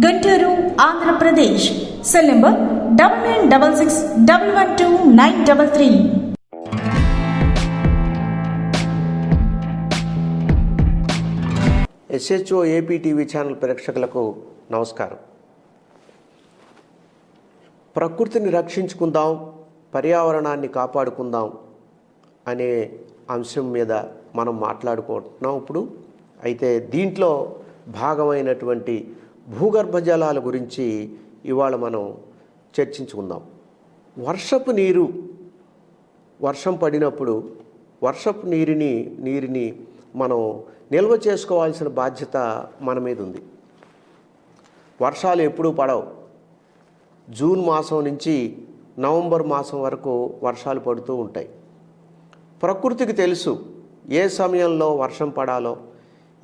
Guntur Andhra Pradesh. Cell number double nine double six double one two nine double three. SHO AP TV channel ప్రేక్షకులకు నమస్కారం. ప్రకృతిని రక్షించుకుందాం పర్యావరణాన్ని కాపాడుకుందాం అనే అంశం మీద మనం మాట్లాడుకుంటున్నాం ఇప్పుడు. అయితే దీంట్లో భాగమైనటువంటి భూగర్భ జలాల గురించి ఇవాళ మనం చర్చించుకుందాం. వర్షపు నీరు వర్షం పడినప్పుడు వర్షపు నీరుని నీరుని మనం నిల్వ చేసుకోవాల్సిన బాధ్యత మన మీద ఉంది. వర్షాలు ఎప్పుడూ పడవు. జూన్ మాసం నుంచి నవంబర్ మాసం వరకు వర్షాలు పడుతూ ఉంటాయి. ప్రకృతికి తెలుసు ఏ సమయంలో వర్షం పడాలో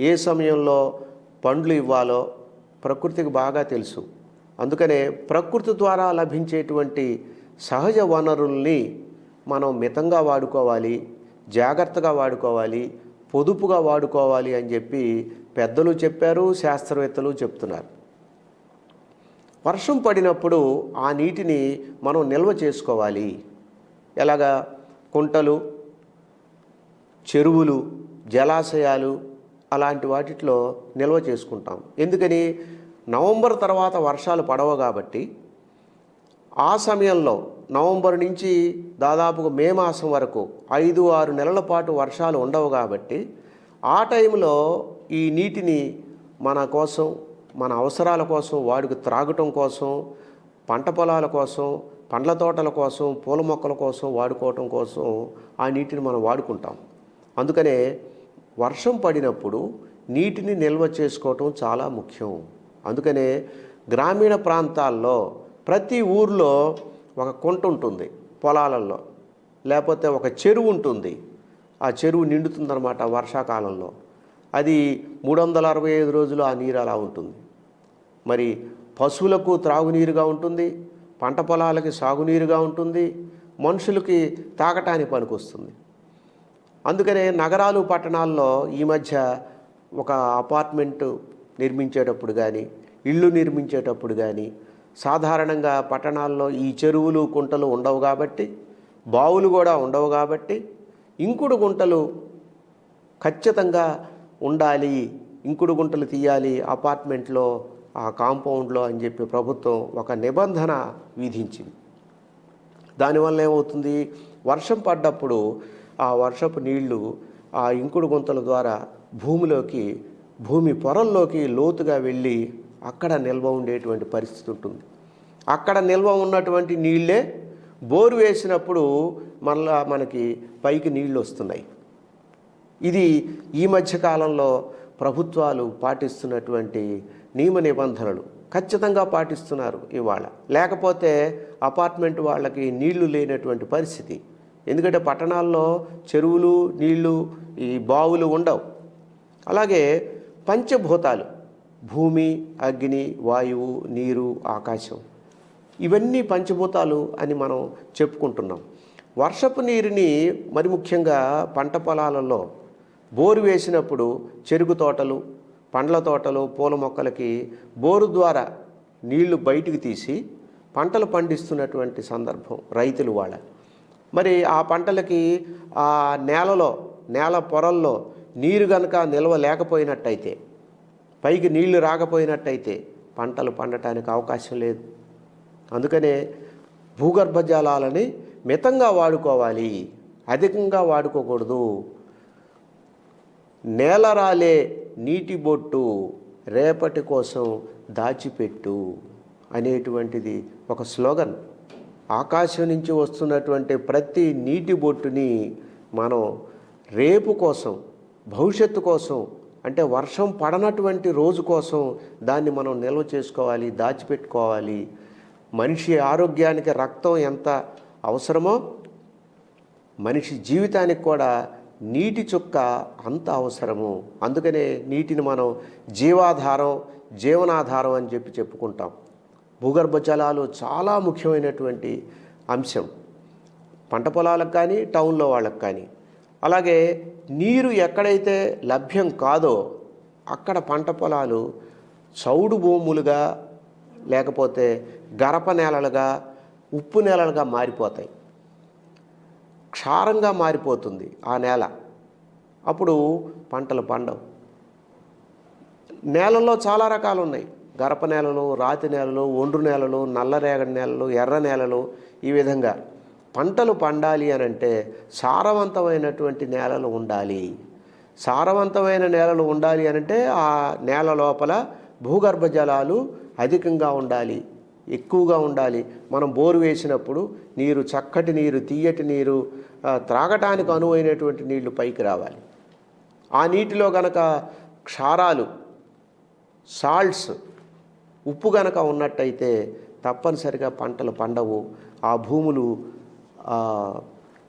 ఏ సమయంలో పండ్లు ఇవ్వాలో ప్రకృతికి బాగా తెలుసు. అందుకనే ప్రకృతి ద్వారా లభించేటువంటి సహజ వనరుల్ని మనం మితంగా వాడుకోవాలి జాగ్రత్తగా వాడుకోవాలి పొదుపుగా వాడుకోవాలి అని చెప్పి పెద్దలు చెప్పారు శాస్త్రవేత్తలు చెప్తున్నారు. వర్షం పడినప్పుడు ఆ నీటిని మనం నిల్వ చేసుకోవాలి. ఎలాగా? కుంటలు చెరువులు జలాశయాలు అలాంటి వాటిట్లో నిల్వ చేసుకుంటాం. ఎందుకని? నవంబర్ తర్వాత వర్షాలు పడవ కాబట్టి ఆ సమయంలో నవంబర్ నుంచి దాదాపుగా మే మాసం వరకు ఐదు ఆరు నెలల పాటు వర్షాలు ఉండవు కాబట్టి ఆ టైంలో ఈ నీటిని మన కోసం మన అవసరాల కోసం వాడికి త్రాగటం కోసం పంట పొలాల కోసం పండ్ల తోటల కోసం పూల మొక్కల కోసం వాడుకోవటం కోసం ఆ నీటిని మనం వాడుకుంటాం. అందుకనే వర్షం పడినప్పుడు నీటిని నిల్వ చేసుకోవటం చాలా ముఖ్యం. అందుకనే గ్రామీణ ప్రాంతాల్లో ప్రతి ఊర్లో ఒక కుంట ఉంటుంది పొలాలలో లేకపోతే ఒక చెరువు ఉంటుంది. ఆ చెరువు నిండుతుందన్నమాట వర్షాకాలంలో. అది మూడు వందల అరవై ఐదు రోజులు ఆ నీరు అలా ఉంటుంది. మరి పశువులకు త్రాగునీరుగా ఉంటుంది పంట పొలాలకి సాగునీరుగా ఉంటుంది మనుషులకి తాగటానికి పనికొస్తుంది. అందుకనే నగరాలు పట్టణాల్లో ఈ మధ్య ఒక అపార్ట్మెంట్ నిర్మించేటప్పుడు కానీ ఇళ్ళు నిర్మించేటప్పుడు కానీ సాధారణంగా పట్టణాల్లో ఈ చెరువులు కుంటలు ఉండవు కాబట్టి బావులు కూడా ఉండవు కాబట్టి ఇంకుడు గుంటలు ఖచ్చితంగా ఉండాలి ఇంకుడు గుంటలు తీయాలి అపార్ట్మెంట్లో ఆ కాంపౌండ్లో అని చెప్పి ప్రభుత్వం ఒక నిబంధన విధించింది. దానివల్ల ఏమవుతుంది? వర్షం పడ్డప్పుడు ఆ వర్షపు నీళ్ళు ఆ ఇంకుడు గుంతల ద్వారా భూమిలోకి భూమి పొరల్లోకి లోతుగా వెళ్ళి అక్కడ నిల్వ ఉండేటువంటి పరిస్థితి ఉంటుంది. అక్కడ నిల్వ ఉన్నటువంటి నీళ్ళే బోరు వేసినప్పుడు మళ్ళా మనకి పైకి నీళ్ళు వస్తున్నాయి. ఇది ఈ మధ్యకాలంలో ప్రభుత్వాలు పాటిస్తున్నటువంటి నియమ నిబంధనలు ఖచ్చితంగా పాటిస్తున్నారు ఇవాళ. లేకపోతే అపార్ట్మెంట్ వాళ్ళకి నీళ్ళు లేనటువంటి పరిస్థితి. ఎందుకంటే పట్టణాల్లో చెరువులు నీళ్ళు ఈ బావులు ఉండవు. అలాగే పంచభూతాలు భూమి అగ్ని వాయువు నీరు ఆకాశం ఇవన్నీ పంచభూతాలు అని మనం చెప్పుకుంటున్నాం. వర్షపు నీరుని మరి ముఖ్యంగా పంట పొలాలలో బోరు వేసినప్పుడు చెరుకు తోటలు పండ్ల తోటలు పూల మొక్కలకి బోరు ద్వారా నీళ్ళు బయటికి తీసి పంటలు పండిస్తున్నటువంటి సందర్భం రైతులు వాళ్ళ మరి ఆ పంటలకి ఆ నేలలో నేల పొరల్లో నీరు గనక నిల్వ లేకపోయినట్టయితే పైకి నీళ్ళు రాకపోయినట్టయితే పంటలు పండటానికి అవకాశం లేదు. అందుకనే భూగర్భ జలాలని మితంగా వాడుకోవాలి. అధికంగా వాడుకోకూడదు. నేల రాలే నీటి బొట్టు రేపటి కోసం దాచిపెట్టు అనేటువంటిది ఒక స్లోగన్. ఆకాశం నుంచి వస్తున్నటువంటి ప్రతి నీటి బొట్టుని మనం రేపు కోసం భవిష్యత్తు కోసం అంటే వర్షం పడనటువంటి రోజు కోసం దాన్ని మనం నిల్వ చేసుకోవాలి దాచిపెట్టుకోవాలి. మనిషి ఆరోగ్యానికి రక్తం ఎంత అవసరమో మనిషి జీవితానికి కూడా నీటి చుక్క అంత అవసరము. అందుకనే నీటిని మనం జీవాధారం జీవనాధారం అని చెప్పి చెప్పుకుంటాం. భూగర్భ జలాలు చాలా ముఖ్యమైనటువంటి అంశం. పంట పొలాలకు కానీ టౌన్లో వాళ్ళకు కానీ. అలాగే నీరు ఎక్కడైతే లభ్యం కాదో అక్కడ పంట పొలాలు చౌడు భూములుగా లేకపోతే గరప నేలలుగా ఉప్పు నేలలుగా మారిపోతాయి. క్షారంగా మారిపోతుంది ఆ నేల. అప్పుడు పంటలు పండవు. నేలల్లో చాలా రకాలు ఉన్నాయి గరప నేలలు రాతి నేలలు ఒండ్రు నేలలు నల్లరేగడి నేలలు ఎర్ర నేలలు ఈ విధంగా పంటలు పండాలి అని అంటే సారవంతమైనటువంటి నేలలు ఉండాలి. సారవంతమైన నేలలు ఉండాలి అనంటే అంటే ఆ నేల లోపల భూగర్భ జలాలు అధికంగా ఉండాలి ఎక్కువగా ఉండాలి. మనం బోరు వేసినప్పుడు నీరు చక్కటి నీరు తీయటి నీరు త్రాగటానికి అనువైనటువంటి నీళ్ళు పైకి రావాలి. ఆ నీటిలో గనక క్షారాలు సాల్ట్స్ ఉప్పు గనక ఉన్నట్టయితే తప్పనిసరిగా పంటలు పండవు. ఆ భూములు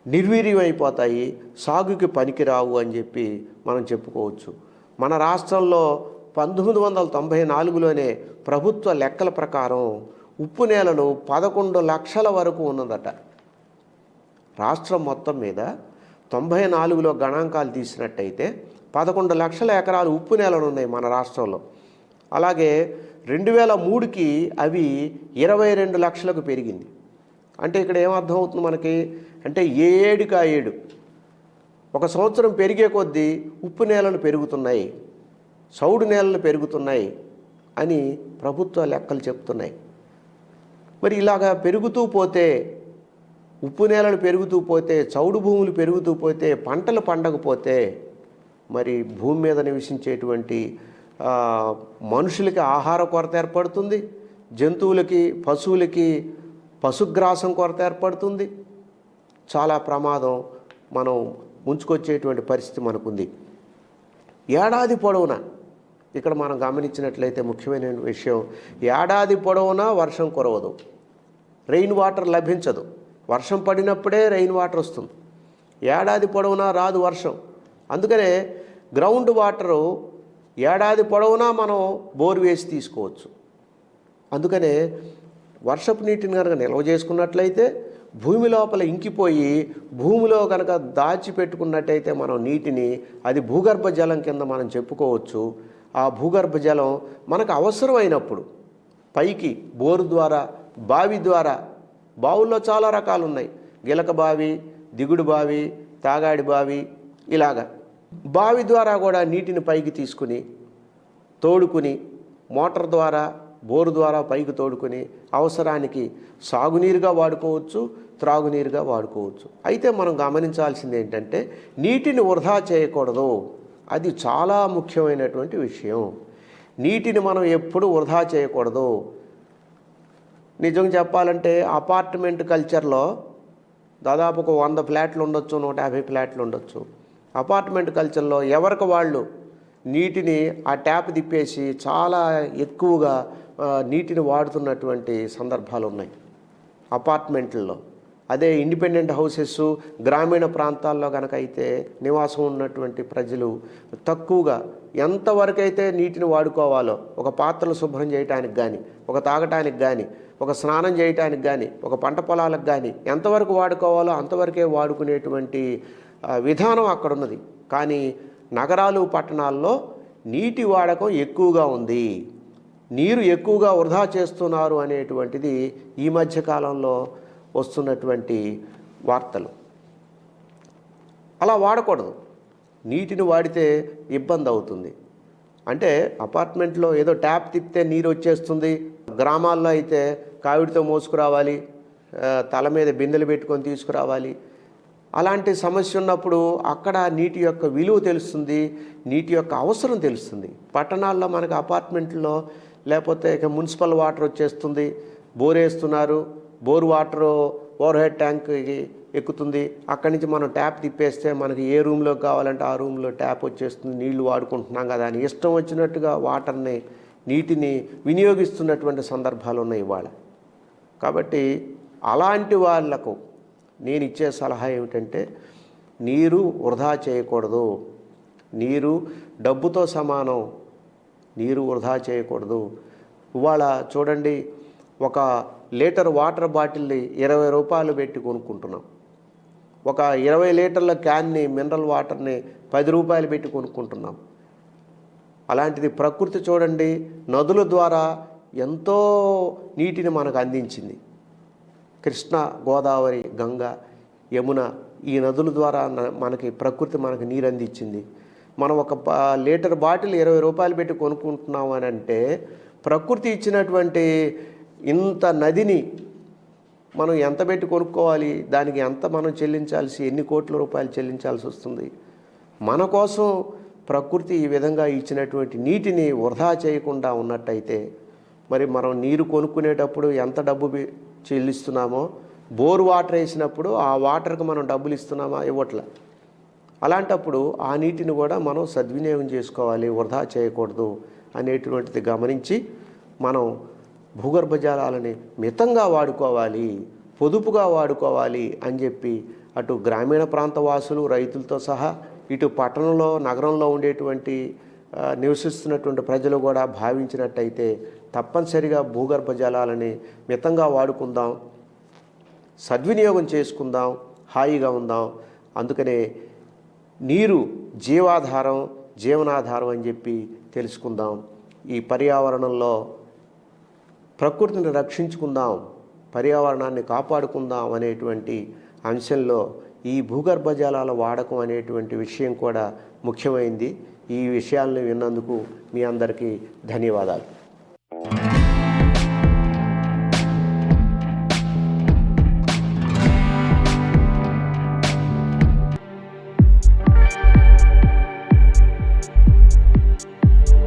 నిర్వీర్యమైపోతాయి. సాగుకి పనికిరావు అని చెప్పి మనం చెప్పుకోవచ్చు. మన రాష్ట్రంలో పంతొమ్మిది వందల తొంభై నాలుగులోనే ప్రభుత్వ లెక్కల ప్రకారం ఉప్పు నేలలు పదకొండు లక్షల వరకు ఉన్నదట. రాష్ట్రం మొత్తం మీద తొంభై నాలుగులో గణాంకాలు తీసినట్టయితే పదకొండు లక్షల ఎకరాలు ఉప్పు నేలలు ఉన్నాయి మన రాష్ట్రంలో. అలాగే రెండు వేల మూడుకి అవి ఇరవై రెండు లక్షలకు పెరిగింది. అంటే ఇక్కడ ఏమర్థం అవుతుంది మనకి? అంటే ఏ ఏడుకి ఆ ఏడు ఒక సంవత్సరం పెరిగే కొద్దీ ఉప్పు నేలలు పెరుగుతున్నాయి. సౌడు నేలలు పెరుగుతున్నాయి అని ప్రభుత్వ లెక్కలు చెప్తున్నాయి. మరి ఇలాగా పెరుగుతూ పోతే ఉప్పు నేలలు పెరుగుతూ పోతే చౌడు భూములు పెరుగుతూ పోతే పంటలు పండకపోతే మరి భూమి మీద నివసించేటువంటి మనుషులకి ఆహార కొరత ఏర్పడుతుంది జంతువులకి పశువులకి పశుగ్రాసం కొరత ఏర్పడుతుంది. చాలా ప్రమాదం మనం ముంచుకొచ్చేటువంటి పరిస్థితి మనకుంది. ఏడాది పొడవునా ఇక్కడ మనం గమనించినట్లయితే ముఖ్యమైన విషయం ఏడాది పొడవునా వర్షం కురవదు. రెయిన్ వాటర్ లభించదు. వర్షం పడినప్పుడే రెయిన్ వాటర్ వస్తుంది. ఏడాది పొడవునా రాదు వర్షం. అందుకనే గ్రౌండ్ వాటరు ఏడాది పొడవునా మనం బోర్ వేసి తీసుకోవచ్చు. అందుకనే వర్షపు నీటిని కనుక నిల్వ చేసుకున్నట్లయితే భూమి లోపల ఇంకిపోయి భూమిలో కనుక దాచిపెట్టుకున్నట్టయితే మనం నీటిని అది భూగర్భ జలం కింద మనం చెప్పుకోవచ్చు. ఆ భూగర్భ జలం మనకు అవసరమైనప్పుడు పైకి బోరు ద్వారా బావి ద్వారా బావుల్లో చాలా రకాలు ఉన్నాయి గిలక బావి దిగుడు బావి తాగాడి బావి ఇలాగా. బావి ద్వారా కూడా నీటిని పైకి తీసుకుని తోడుకుని మోటార్ ద్వారా బోరు ద్వారా పైకి తోడుకుని అవసరానికి సాగునీరుగా వాడుకోవచ్చు త్రాగునీరుగా వాడుకోవచ్చు. అయితే మనం గమనించాల్సింది ఏంటంటే నీటిని వృధా చేయకూడదు. అది చాలా ముఖ్యమైనటువంటి విషయం. నీటిని మనం ఎప్పుడు వృధా చేయకూడదు. నిజం చెప్పాలంటే అపార్ట్మెంట్ కల్చర్లో దాదాపు ఒక వంద ఫ్లాట్లు ఉండొచ్చు నూట యాభై ఫ్లాట్లు ఉండొచ్చు. అపార్ట్మెంట్ కల్చర్లో ఎవరికి వాళ్ళు నీటిని ఆ ట్యాప్ తిప్పేసి చాలా ఎక్కువగా నీటిని వాడుతున్నటువంటి సందర్భాలు ఉన్నాయి. అపార్ట్మెంట్లలో. అదే ఇండిపెండెంట్ హౌసెస్ గ్రామీణ ప్రాంతాల్లో కనుక అయితే నివాసం ఉన్నటువంటి ప్రజలు తక్కువగా ఎంతవరకైతే నీటిని వాడుకోవాలో ఒక పాత్రలు శుభ్రం చేయటానికి కానీ ఒక తాగటానికి కానీ ఒక స్నానం చేయటానికి కానీ ఒక పంట పొలాలకు కానీ ఎంతవరకు వాడుకోవాలో అంతవరకే వాడుకునేటువంటి విధానం అక్కడ ఉన్నది కానీ నగరాలు పట్టణాల్లో నీటి వాడకం ఎక్కువగా ఉంది. నీరు ఎక్కువగా వృధా చేస్తున్నారు అనేటువంటిది ఈ మధ్యకాలంలో వస్తున్నటువంటి వార్తలు. అలా వాడకూడదు. నీటిని వాడితే ఇబ్బంది అవుతుంది. అంటే అపార్ట్మెంట్లో ఏదో ట్యాప్ తిప్పితే నీరు వచ్చేస్తుంది. గ్రామాల్లో అయితే కావిడితో మోసుకురావాలి. తల మీద బిందెలు పెట్టుకొని తీసుకురావాలి. అలాంటి సమస్య ఉన్నప్పుడు అక్కడ నీటి యొక్క విలువ తెలుస్తుంది నీటి యొక్క అవసరం తెలుస్తుంది. పట్టణాల్లో మనకు అపార్ట్మెంట్లో లేకపోతే ఇక మున్సిపల్ వాటర్ వచ్చేస్తుంది బోర్ వేస్తున్నారు బోర్ వాటర్ ఓవర్ హెడ్ ట్యాంక్కి ఎక్కుతుంది. అక్కడి నుంచి మనం ట్యాప్ తిప్పేస్తే మనకి ఏ రూమ్లో కావాలంటే ఆ రూమ్లో ట్యాప్ వచ్చేస్తుంది నీళ్ళు వాడుకుంటున్నాం కదా అని. ఇష్టం వచ్చినట్టుగా వాటర్ని నీటిని వినియోగిస్తున్నటువంటి సందర్భాలు ఉన్నాయి ఇవాళ. కాబట్టి అలాంటి వాళ్ళకు నేను ఇచ్చే సలహా ఏమిటంటే నీరు వృధా చేయకూడదు. నీరు డబ్బుతో సమానం. నీరు వృధా చేయకూడదు. ఇవాళ చూడండి ఒక లీటర్ వాటర్ బాటిల్ని ఇరవై రూపాయలు పెట్టి కొనుక్కుంటున్నాం. ఒక ఇరవై లీటర్ల క్యాన్ని మినరల్ వాటర్ని పది రూపాయలు పెట్టి కొనుక్కుంటున్నాం. అలాంటిది ప్రకృతి చూడండి నదుల ద్వారా ఎంతో నీటిని మనకు అందించింది. కృష్ణ గోదావరి గంగ యమున ఈ నదుల ద్వారా మనకి ప్రకృతి మనకి నీరు అందించింది మనం ఒక ప- లీటర్ బాటిల్ ఇరవై రూపాయలు పెట్టి కొనుక్కుంటున్నాం అని అంటే ప్రకృతి ఇచ్చినటువంటి ఇంత నదిని మనం ఎంత పెట్టి కొనుక్కోవాలి? దానికి ఎంత మనం చెల్లించాల్సి ఎన్ని కోట్ల రూపాయలు చెల్లించాల్సి వస్తుంది? మన కోసం ప్రకృతి ఈ విధంగా ఇచ్చినటువంటి నీటిని వృధా చేయకుండా ఉన్నట్టయితే మరి మనం నీరు కొనుక్కునేటప్పుడు ఎంత డబ్బు చెల్లిస్తున్నామో బోర్ వాటర్ వేసినప్పుడు ఆ వాటర్కి మనం డబ్బులు ఇస్తున్నామా ఇవ్వట్లే? అలాంటప్పుడు ఆ నీటిని కూడా మనం సద్వినియోగం చేసుకోవాలి వృధా చేయకూడదు అనేటువంటిది గమనించి మనం భూగర్భ జలాలని మితంగా వాడుకోవాలి పొదుపుగా వాడుకోవాలి అని చెప్పి అటు గ్రామీణ ప్రాంత వాసులు రైతులతో సహా ఇటు పట్టణంలో నగరంలో ఉండేటువంటి నివసిస్తున్నటువంటి ప్రజలు కూడా భావించినట్టయితే తప్పనిసరిగా భూగర్భ జలాలని మితంగా వాడుకుందాం సద్వినియోగం చేసుకుందాం హాయిగా ఉందాం. అందుకనే నీరు జీవాధారం జీవనాధారం అని చెప్పి తెలుసుకుందాం. ఈ పర్యావరణంలో ప్రకృతిని రక్షించుకుందాం పర్యావరణాన్ని కాపాడుకుందాం అనేటువంటి అంశంలో ఈ భూగర్భ జలాల వాడకం అనేటువంటి విషయం కూడా ముఖ్యమైంది. ఈ విషయాలను విన్నందుకు మీ అందరికీ ధన్యవాదాలు.